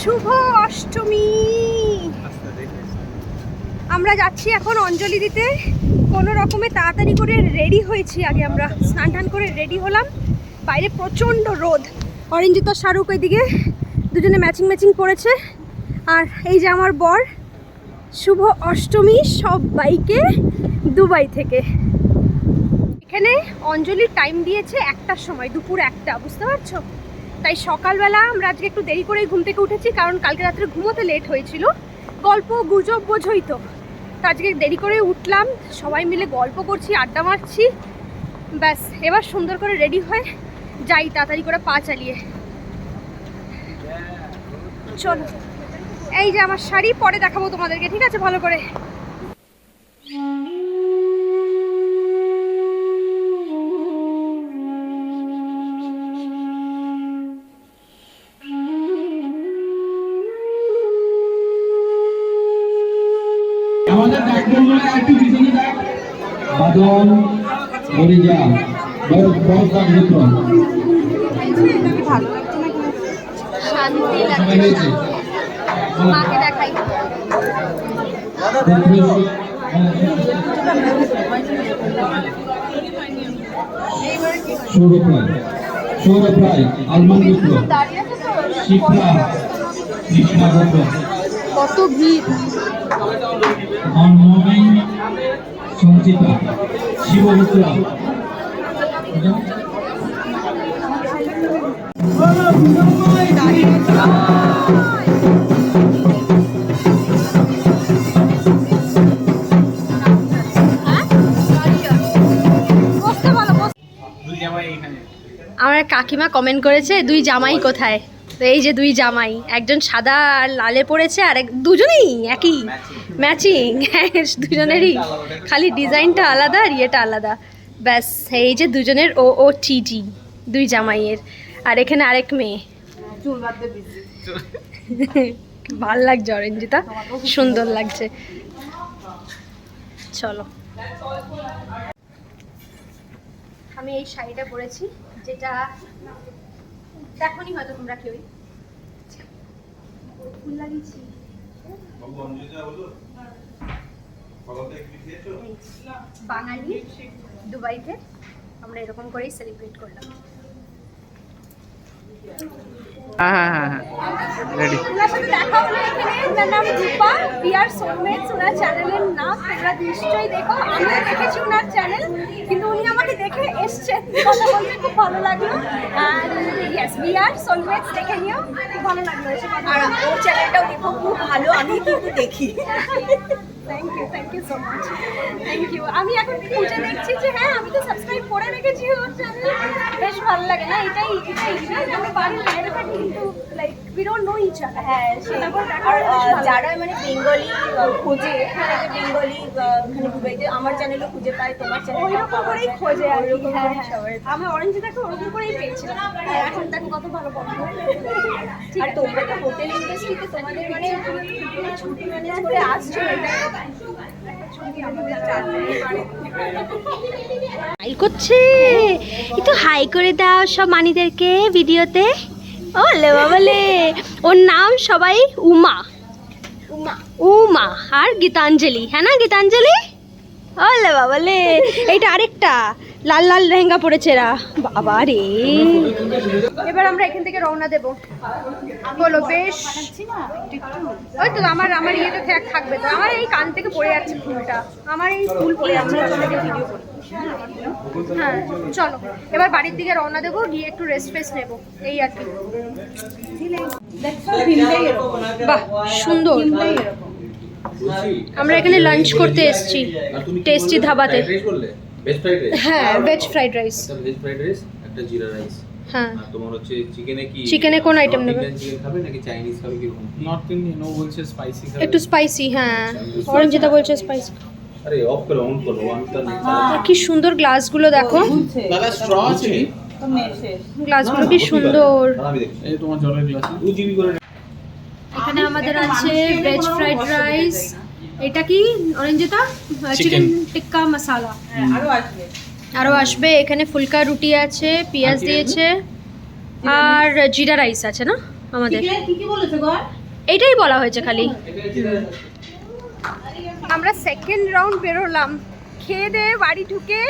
শুভ অষ্টমী। আমরা যাচ্ছি এখন অঞ্জলি দিতে। কোনো রকমে তাড়াতাড়ি করে রেডি হয়েছি আগে আমরা। স্নান টান করে রেডি হলাম। বাইরে প্রচণ্ড রোদ। অরিঞ্জিত শাহরুখ ওইদিকে। দুজনে ম্যাচিং ম্যাচিং পড়েছে আর এই যে আমার বর। শুভ অষ্টমী সব বাইকে দুবাই থেকে। এখানে অঞ্জলির টাইম দিয়েছে একটার সময়, দুপুর একটা, বুঝতে পারছ? তাই সকালবেলা আমরা আজকে একটু দেরি করেই ঘুম থেকে উঠেছি, কারণ কালকে রাত্রে ঘুমোতে লেট হয়েছিল। গল্প, গুজব, বোঝই তো। আজকে দেরি করে উঠলাম, সবাই মিলে গল্প করছি, আড্ডা মারছি। ব্যাস, এবার সুন্দর করে রেডি হয়ে যাই, তাড়াতাড়ি করে পা চালিয়ে। চলো। এই যে আমার শাড়ি, পরে দেখাবো তোমাদেরকে, ঠিক আছে? ভালো করে। একটু পিছনে যাক বাদল বরিজা বড় বড় সৌরভ রায়। সৌরভ রায় আলমান মিত্র। শিক্ষা কৃষ্ণা কত ভিড়। সঞ্চিতা শিবমিত্র বসতে বলো বসতে আমার কাকিমা কমেন্ট করেছে দুই জামাই কোথায়? তো এই যে দুই জামাই একজন সাদা আর লালে পড়েছে আর এক দুজনেই একই। ম্যাচিং দুজনেরই। খালি ডিজাইনটা আলাদা আর ইয়েটা আলাদা। ব্যাস এই যে দুজনের ও ও টি টি দুই জামাইয়ের। আর এখানে আরেক মেয়ে। ভালো লাগছে অরেঞ্জিতা সুন্দর লাগছে। চলো। আমি এই শাড়িটা পরেছি যেটা দেখনি হয়তো তোমরা কেউই ফুল লাগিয়েছি। বাঙালি দুবাইতে। আমরা এরকম করেই সেলিব্রেট করলাম। হ্যাঁ হ্যাঁ হ্যাঁ রেডি ওনার সাথে দেখা হলো এখানে। ওনার নাম রূপা। বি আর সোলমেটস ওনার চ্যানেলের নাম তোমরা নিশ্চয়ই দেখো। আমিও দেখেছি ওনার চ্যানেল কিন্তু উনি আমাকে দেখে এসছেন। কথা বলতে খুব ভালো লাগল। আর ইয়েস বি আর সোলমেটস দেখে নিও। খুব ভালো লাগল আর ওর চ্যানেলটাও দেখো খুব ভালো। আমি কিন্তু দেখি। Thank you thank you so much thank you আমি এখন খুঁজে দেখছি যে হ্যাঁ আমি তো সাবস্ক্রাইব করে রেখেছি ওর চ্যানেল বেশ ভালো লাগে না, এটাই এটাই। না আমি বাড়ির বাইরে থাকি কিন্তু like we don't know each other হ্যাঁ দেখা যারা মানে বেঙ্গলি খোঁজে মানে বেঙ্গলি মানে দুবাইতে আমার চ্যানেলও খুঁজে পায় তোমার চ্যানেল ওইরকম করেই খোঁজে আর কি হ্যাঁ করেই হ্যাঁ। সবাই ওরকম করেই পেয়েছিলাম। এখন দেখো কত ভালো বন্ধু। আর তোমরা তো হোটেল ইন্ডাস্ট্রিতে তোমাদের মানে ছুটি ম্যানেজ করে আসছো এটা করছে। একটু হাই করে দাও সব মানিদেরকে ভিডিওতে ও লে বাবালে ওর নাম সবাই উমা। উমা। উমা আর গীতাঞ্জলি। হ্যাঁ না গীতাঞ্জলি? ওলে বাবালে এইটা আরেকটা। লাল লাল লেহেঙ্গা পরেছে এরা। বাবা রে এবার আমরা এখান থেকে রওনা দেব। বলো, বেশ। ওই তো, আমার আমার ইয়েতে থাক- থাকবে তো। আমার এই কান থেকে পড়ে যাচ্ছে ফুলটা। আমার এই ফুল পড়ে যাচ্ছে। ভিডিও হ্যাঁ চলো। এবার বাড়ির দিকে রওনা দেবো, গিয়ে একটু রেস্ট ফেস্ট নেব। এই আর কি। বাহ, সুন্দর। আমরা এখানে লাঞ্চ করতে এসেছি টেস্টি ধাবাতে। ভেজ ফ্রাইড রাইস হ্যাঁ ভেজ ফ্রাইড রাইস একটা ভেজ ফ্রাইড রাইস একটা জিরা রাইস হ্যাঁ। আর তোমার হচ্ছে চিকেনে কি চিকেনে কোন item নেবে? চিকেন খাবে নাকি চাইনিজ খাবে কি নর্থ ইন্ডিয়ান ও বলছে স্পাইসি একটু স্পাইসি হ্যাঁ। অরেঞ্জিতা বলছে স্পাইসি আরে অফ করো অন করো অন করো কি সুন্দর গ্লাসগুলো দেখো। দাদা স্ট্র আছে? গ্লাসগুলো কি সুন্দর। এই তোমার জলের গ্লাস দু জিবি করে এখানে আমাদের আছে ভেজ ফ্রাইড রাইস এটা কি? অরেঞ্জিতা? চিকেন টিক্কা মশালা আরও আসবে। এখানে ফুলকা রুটি আছে পেঁয়াজ দিয়েছে আর জিরা রাইস আছে না আমাদের? কি কি বলেছে গো। এইটাই বলা হয়েছে খালি। আমরা সেকেন্ড রাউন্ড বেরোলাম। খেয়ে দিয়ে বাড়ি ঢুকে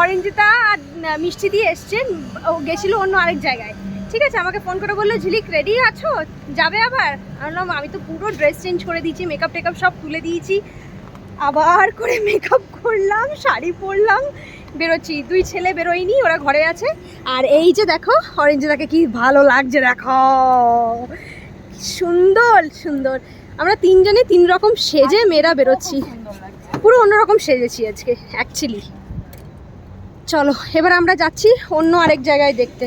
অরেঞ্জিতা আর মিষ্টি দিয়ে এসছেন। ও গেছিল অন্য আরেক জায়গায়। ঠিক আছে আমাকে ফোন করে বলল ঝিলিক রেডি আছো? যাবে আবার? আমি বললাম আমি তো পুরো ড্রেস চেঞ্জ করে দিয়েছি মেকআপ টেকআপ সব তুলে দিয়েছি। আবার করে মেকআপ করলাম শাড়ি পরলাম বেরোচ্ছি। দুই ছেলে বেরোয়নি ওরা ঘরে আছে। আর এই যে দেখো অরেঞ্জিতাকে কি ভালো লাগছে দেখো। সুন্দর সুন্দর। আমরা তিনজনে তিন রকম সেজে মেয়েরা বেরোচ্ছি। পুরো অন্যরকম সেজেছি আজকে অ্যাকচুয়ালি চলো এবার আমরা যাচ্ছি অন্য আরেক জায়গায় দেখতে।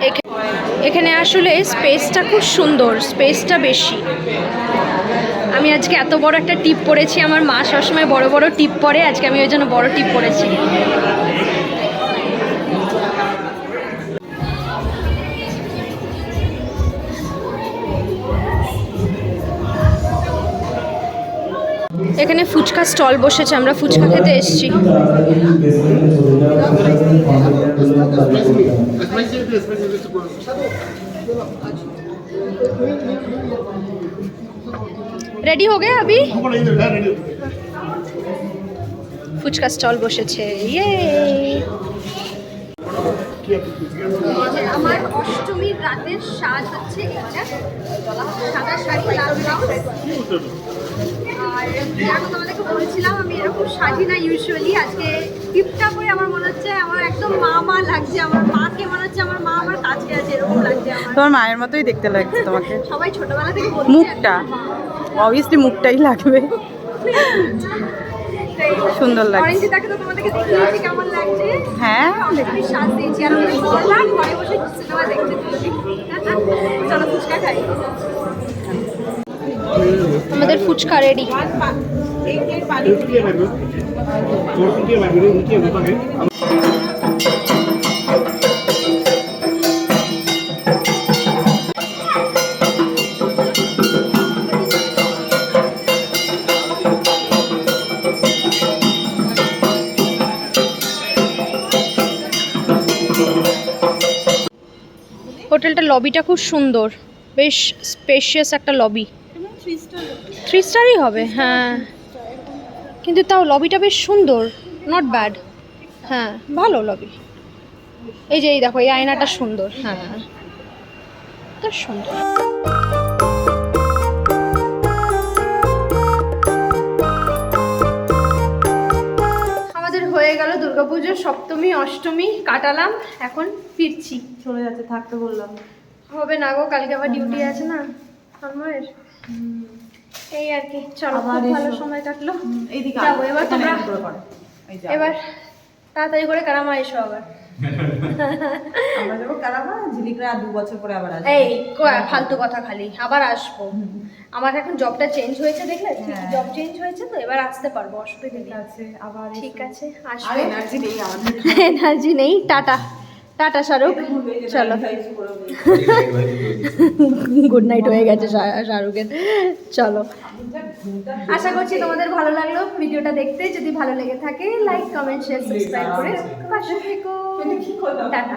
এখা- এখানে আসলে স্পেসটা খুব সুন্দর, স্পেসটা বেশি। আমি আজকে এত বড় একটা টিপ পরেছি আমার মা সবসময় বড় বড় টিপ পরে আজকে আমি ওই জন্য বড় টিপ পরেছি এখানে ফুচকা স্টল বসেছে, আমরা ফুচকা খেতে এসছি। রেডি হো গে আবি ফুচকা স্টল বসেছে ইয়ে আমার অষ্টমীর রাতের সাজ হচ্ছে এটা সাদা শাড়ি, লাল ব্লাউজ। আমি তোমাদেরকে বলেছিলাম আমি এরকম সাজি না ইউজুয়ালি আজকে টিপটা করে আমার মনে হচ্ছে আমার একদম মা মা লাগছে আমার মাকে মনে হচ্ছে আমার মা আমার কাছে আছে এরকম লাগছে আমার। তোমার মায়ের মতোই দেখতে লাগছে তোমাকে। সবাই ছোটবেলা থেকে বলছে মুখটা। অবভিয়াসলি মুখটাই লাগবে। সুন্দর লাগছে। অরেঞ্জিতাকে তো তোমাদেরকে দেখিয়েছি কেমন লাগছে? হ্যাঁ। অনেকটাই শ্বাস দিয়েছি আর আমি বললাম ঘরে বসে সিনেমা দেখতে চলো ফুচকা খাই। আমাদের ফুচকা রেডি হোটেলটার লবিটা খুব সুন্দর। বেশ স্পেশিয়াস একটা লবি থ্রি স্টারই হবে হ্যাঁ। কিন্তু তাও লবিটা বেশ সুন্দর নট ব্যাড হ্যাঁ ভালো লবি এই যে এই দেখো এই আয়নাটা সুন্দর হ্যাঁ। তা সুন্দর। আমাদের হয়ে গেল দুর্গাপুজো সপ্তমী অষ্টমী কাটালাম এখন ফিরছি। চলে যাচ্ছে থাকতে বললাম। হবে না গো কালকে আবার ডিউটি আছে না। আমার এই আর কি চলো খুব ভালো সময় কাটলো। এইদিকে যাব এবার তোমরা। এবার তাড়াতাড়ি করে কারামা এসো আবার। আমরা যাব কারামা ঝিলিকরা দু বছর পরে আবার আসবে। এই ফালতু কথা খালি আবার আসব। আমার এখন জবটা চেঞ্জ হয়েছে দেখলে? হ্যাঁ। জব চেঞ্জ হয়েছে তো এবার আসতে পারব অসুবিধা নেই। আছে আবার ঠিক আছে আসব। এনার্জি নেই আমাদের। এনার্জি নেই টাটা। টাটা শাহরুখ। চলো। গুড নাইট হয়ে গেছে শাহরুখের। চলো। আশা করছি তোমাদের ভালো লাগল। ভিডিওটা দেখতে যদি ভালো লেগে থাকে লাইক কমেন্ট শেয়ার সাবস্ক্রাইব করে পাশে থেকো। টাটা।